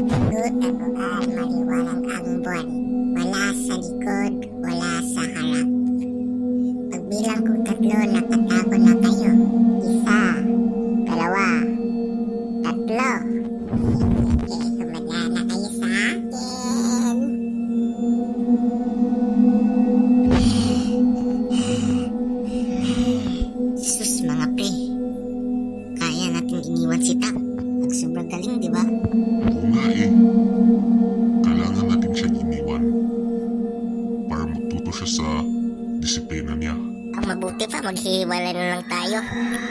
Tago-taguan, maliwanag ang buwan. Wala sa likod, wala sa harap. Pagbilang ko tatlo, nakatago na kayo. Isa, na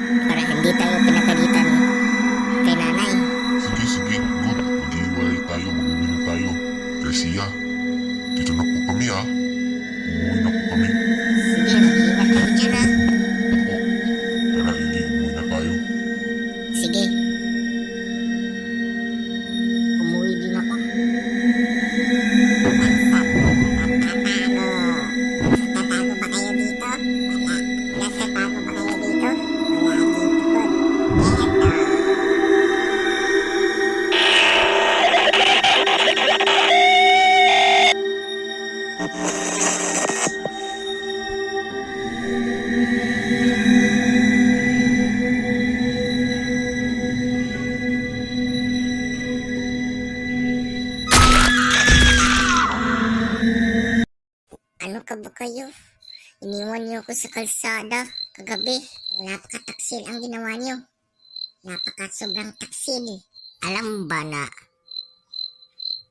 Iniwan niyo ako sa kalsada kagabi. Napakataksil ang ginawa niyo. Napaka sobrang taksil. Alam mo ba na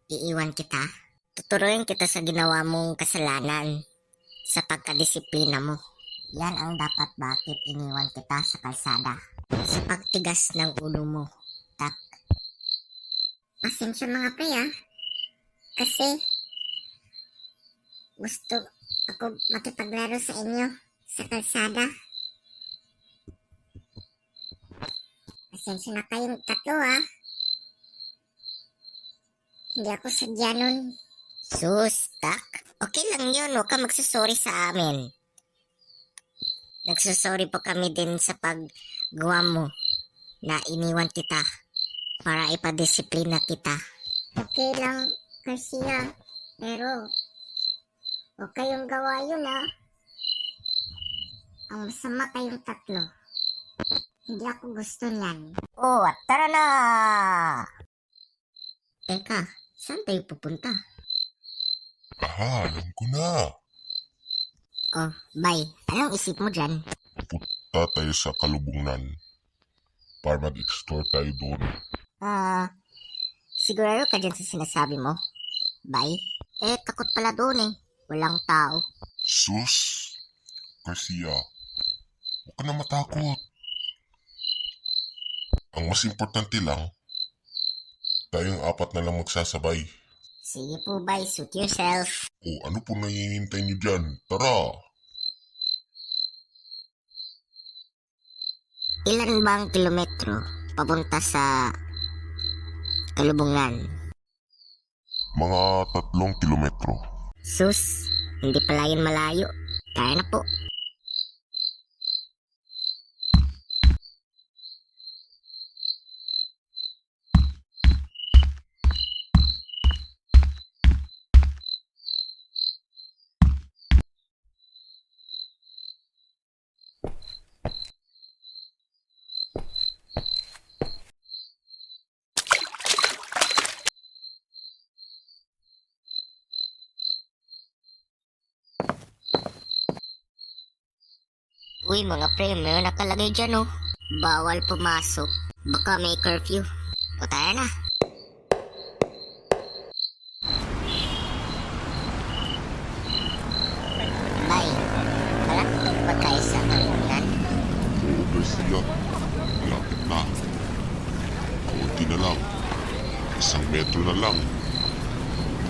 iiwan kita? Tuturuin kita sa ginawa mong kasalanan sa pagkadisiplina mo. Yan ang dapat bakit iniwan kita sa kalsada. Sa pagtigas ng ulo mo. Tak. Pasensya mga pre ah. Kasi gusto ako makipaglaro sa inyo sa kalsada. Pasensya na kayong tatlo ha. Hindi ako sadya nun. Sus, tak. Okay lang yun. Huwag ka magsasorry sa amin. Nagsasorry po kami din sa paggawa mo na iniwan kita para ipadisiplina kita. Okay lang, Garcia. Pero Huwag kayong gawa yun ah. Ang masama kayong tatlo. Hindi ako gusto niyan. Oh, at tara na! Teka, saan tayo pupunta? Aha, alam ko na. Oh, bye. Anong isip mo dyan? Punta tayo sa kalubungan. Para mag-explore tayo doon. Ah, sigurado ka dyan sa sinasabi mo? Bye? Eh, takot pala doon eh. Walang tao. Sus! Garcia, huwag ka na matakot. Ang mas importante lang, tayong apat na lang magsasabay. Sige po, bye. Suit yourself. O ano po nahihintay niyo dyan? Tara! Ilan ba ang kilometro papunta sa Kalubungan? Mga tatlong kilometro. Sus, hindi pala yun malayo. Kaya na po. Uy, mga pre, may nakalagay dyan oh. Bawal pumasok. Baka may curfew. O tayo na. Bye. Malapit ba tayo sa kalungan? Oo, Garcia. Malapit na. Kunti na lang. Isang metro na lang.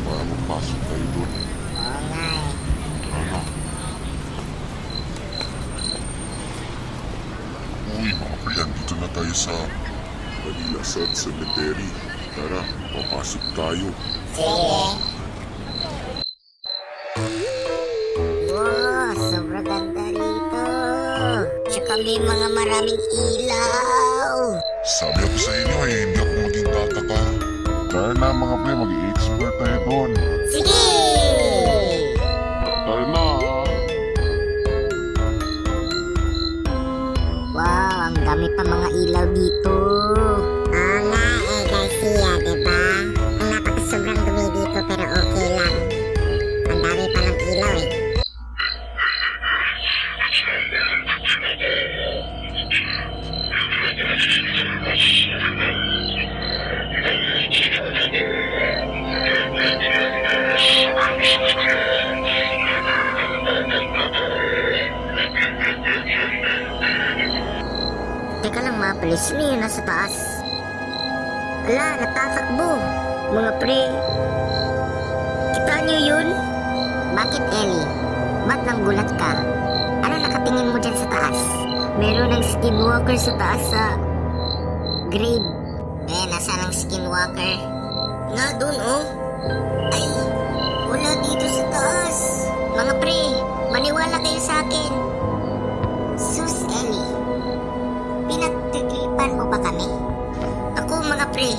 Para mapasok tayo doon. Oo nga eh. Tara na. Uy, mga priyan, dito na tayo sa Manila South Cemetery. Tara, papasok tayo. Sige. May mga maraming ilaw. Sabi ako sa inyo eh, hindi ako maging Tara na mga pre, mag-i-explore tayo doon. Sige! Sino yun nasa taas? Ala, natatakbo. Mga pre. Kita niyo yun? Bakit Ellie? Ba't nang gulat ka? Ano nakatingin mo dyan sa taas? Meron ng skinwalker sa taas sa grave. Eh, nasa ng skinwalker? Nga dun oh. Ay, wala dito sa taas. Mga pre, maniwala kayo sa akin. Pinagtitripan mo ba kami? Ako mga pre,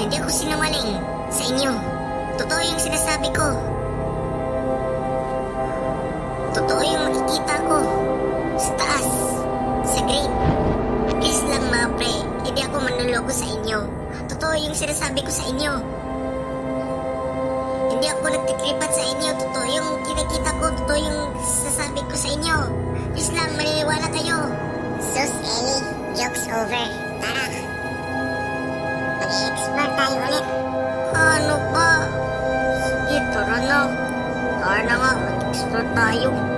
hindi ako sinungaling sa inyo. Totoo yung sinasabi ko. Totoo yung nakikita ko sa taas, sa grave. Please lang mga pre, hindi ako manloloko sa inyo. Totoo yung sinasabi ko sa inyo. Hindi ako nagtitripat sa inyo. Totoo yung kinikita ko. Totoo yung sasabi ko sa inyo. Please lang, maniniwala kayo. Sus, Ellie. Joke's over. Tara. Mag-explore tayo ulit. Ano ba? Sige, tara na. Tara na nga, mag-explore tayo.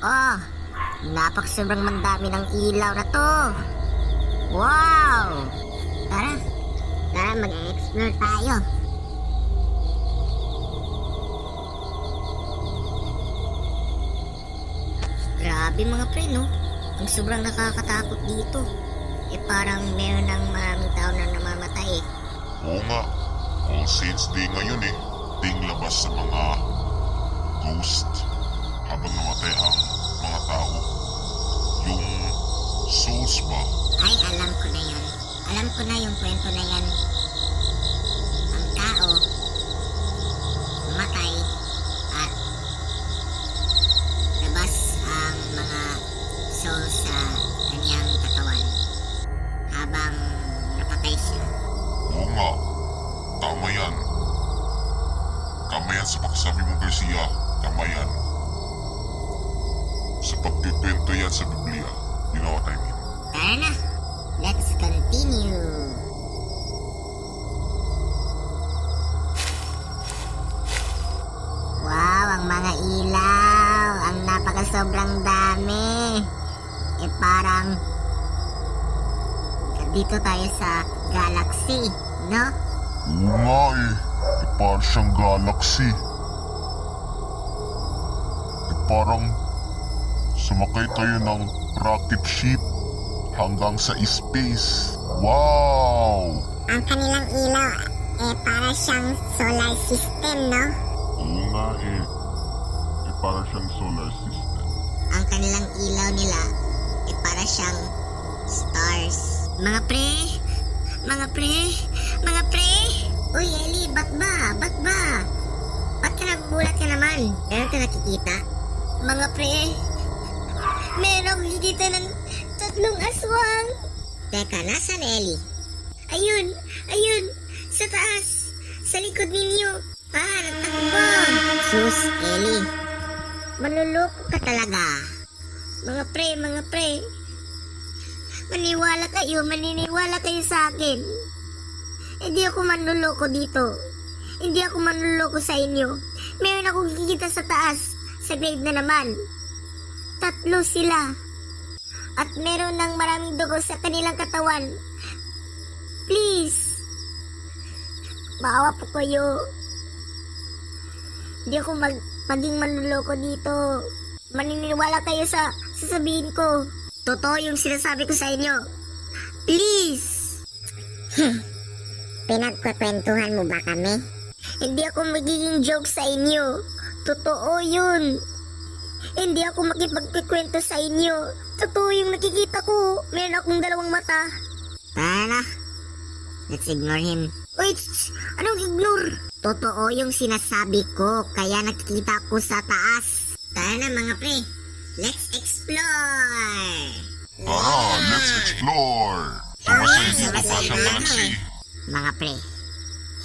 Oh, napak sobrang mandami ng ilaw na to. Wow! Tara, tara mag-explore tayo. Grabe mga pre, no? Ang sobrang nakakatakot dito. Eh parang meron ng maraming tao na namamatay eh. Oo nga. All Saints Day ngayon eh. Ding labas sa mga ghost habang namatay ang mga tao. Yung souls ba? Alam ko na yan. Alam ko na yung kwento na yan. Ang tao, matay, at labas ang mga soul sa kanyang katawan habang napatay siya. Oo nga. Tama yan. Tama yan sa pagsabi mo Garcia. Tama yan. Sa pagkikwento yan sa Biblia. You know what I mean? Tara na, continue. Wow, ang mga ilaw. Ang napaka sobrang dami. Eh parang dito tayo sa galaxy, no? Oo nga eh. E parang siyang galaxy. E parang sumakay tayo ng rocket ship hanggang sa space. Wow! Ang kanilang ilaw, eh para siyang solar system, no? Oo nga eh. E para siyang solar system. Ang kanilang ilaw nila ay para siyang stars. Mga pre, mga pre, mga pre. Uy, Ellie, ba't ba? Ba't ba? Ba't ka nagugulat ka naman? Meron ka nakikita? Mga pre, meron akong nakikita ng tatlong aswang. Teka, nasan Ellie? Ayun, ayun, sa taas, sa likod ninyo. Ah, nagtakbo. Sus, Ellie, Manluloko ka talaga. Mga pre, mga pre. Maniwala kayo, maniniwala kayo sa akin. Hindi ako manluloko dito. Hindi ako manluloko sa inyo. Meron akong kikita sa taas. Sa grade na naman. Tatlo sila. At meron ng maraming dugo sa kanilang katawan. Please. Maawa po kayo. Hindi ako mag maging manluloko dito. Maniniwala kayo sa sasabihin ko. Totoo yung sinasabi ko sa inyo. Please! Pinagkakwentuhan mo ba kami? Hindi ako magiging joke sa inyo. Totoo yun. Hindi ako makipagkikwento sa inyo. Totoo yung nakikita ko. Meron akong dalawang mata. Tara na. Let's ignore him. Wait, anong ignore? Totoo yung sinasabi ko, kaya nakikita ko sa taas. Tara na mga pre, let's explore! Tara, let's explore! Dito pa siya, Nancy. Mga pre,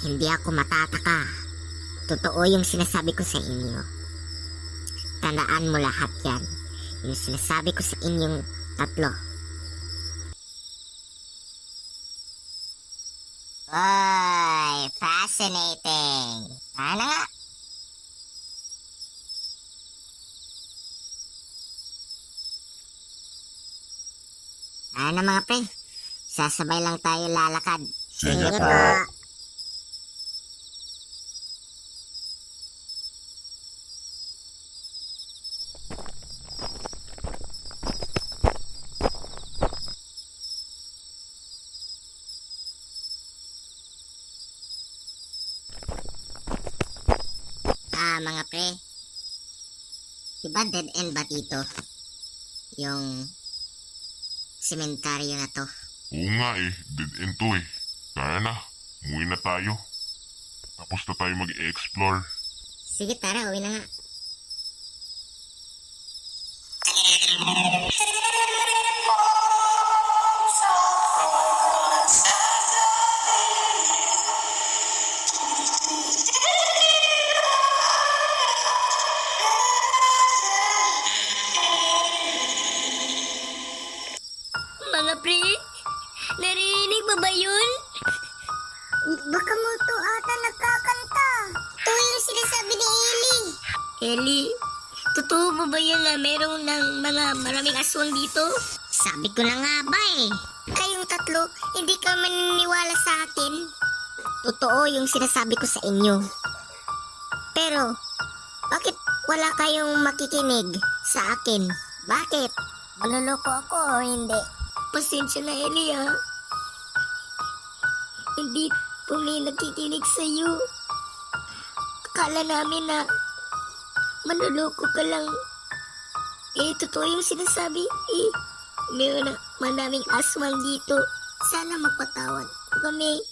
hindi ako matataka. Totoo yung sinasabi ko sa inyo. Tandaan mo lahat yan. Yung sinasabi ko sa inyong tatlo. Ay, fascinating. Tara na nga. Ano mga pre? Sasabay lang tayo lalakad. Sige po. Ah, mga pre. Diba dead end ba dito? Yung sementaryo na to. Oo nga eh, dead end to eh. Kaya na, umuwi na tayo. Tapos na tayo mag-explore. Sige, tara, uwi na nga. Ellie, totoo mo ba yan na meron ng mga maraming aswang dito? Sabi ko na nga ba eh. Kayong tatlo, hindi ka maniniwala sa akin. Totoo yung sinasabi ko sa inyo. Pero, bakit wala kayong makikinig sa akin? Bakit? Manloloko ako o hindi? Pasensya na, Ellie, ha? Hindi po may nakikinig sa iyo. Akala namin na manloloko ka lang. Eh, totoo yung sinasabi. Eh, meron na madaming aswang dito. Sana magpatawad kami.